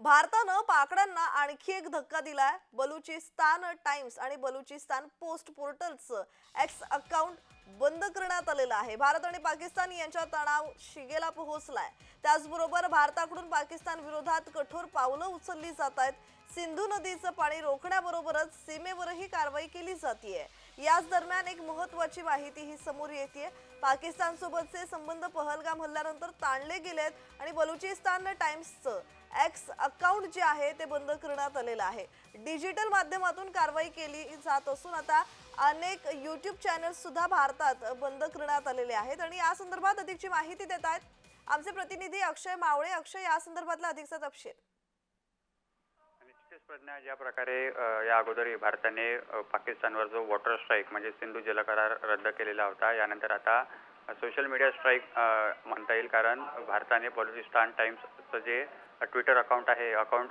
भारतानं पाकड्यांना आणखी एक धक्का दिलाय. बलुचिस्तान टाइम्स आणि बलुचिस्तान पोस्ट पोर्टलचं एक्स अकाउंट बंद करण्यात आलेलं आहे. भारत आणि पाकिस्तान यांच्या तणाव शिगेला पोहोचलाय. त्याचबरोबर भारताकडून पाकिस्तान विरोधात कठोर पावलं उचलली जात आहेत. सिंधू नदीचं पाणी रोखण्याबरोबरच सीमेवरही कारवाई केली जाते याच दरम्यान एक महत्वाची माहिती ही समोर येते पाकिस्तान सोबतचे संबंध पहलगाम हल्ल्यानंतर ताणले गेलेत आणि बलुचिस्तान टाइम्सचं एक्स अकाउंट जे आहे ते बंद करण्यात आलेलं आहे. डिजिटल माध्यमातून कारवाई केली जात असून आता अनेक यूट्यूब चॅनल्स सुद्धा भारतात बंद करण्यात आलेले आहेत आणि या संदर्भात अधिकची माहिती देत आहेत आमचे प्रतिनिधी अक्षय मावळे. अक्षय या संदर्भातला अधिकचा तपशील. निश्चितच प्रज्ञा ज्या प्रकारे या अगोदर भारताने पाकिस्तानवर जो वॉटर स्ट्राईक म्हणजे सिंधू जलकरार रद्द केलेला होता यानंतर आता सोशल मीडिया स्ट्राईक म्हणता येईल कारण भारताने बलुचिस्तान टाईम्सचं जे ट्विटर अकाउंट आहे अकाउंट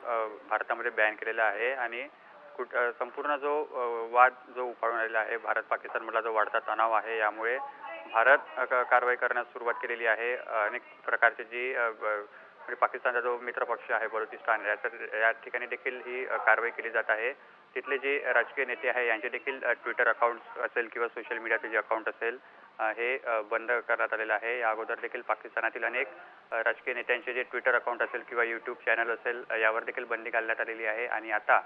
भारतामध्ये बॅन केलेलं आहे आणि कुठ संपूर्ण जो वाद जो उफाळून आलेला आहे भारत पाकिस्तानमधला जो वाढता तणाव आहे यामुळे भारत क- कारवाई करण्यास सुरुवात केलेली आहे. अनेक प्रकारचे जी ब- म्हणजे पाकिस्तानचा जो मित्रपक्ष आहे बलुचिस्तान याच्या या ठिकाणी देखील ही कारवाई केली जात आहे. तिथले जे राजकीय नेते आहे यांचे देखील ट्विटर अकाउंट असेल किंवा सोशल मीडियाचे जे अकाउंट असेल हे बंद करण्यात आलेलं आहे. या अगोदर देखील पाकिस्तानातील अनेक राजकीय नेत्यांचे जे ट्विटर अकाउंट असेल किंवा यूट्यूब चॅनल असेल यावर देखील बंदी घालण्यात आलेली आहे. आणि आता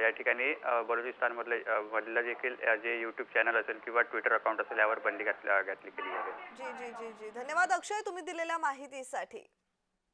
या ठिकाणी बलुचिस्तानमधले मधलं देखील जे यूट्यूब चॅनल असेल किंवा ट्विटर अकाउंट असेल यावर बंदी घातल्या घातली गेली आहे. जी जी जी जी. धन्यवाद अक्षय तुम्ही दिलेल्या माहितीसाठी.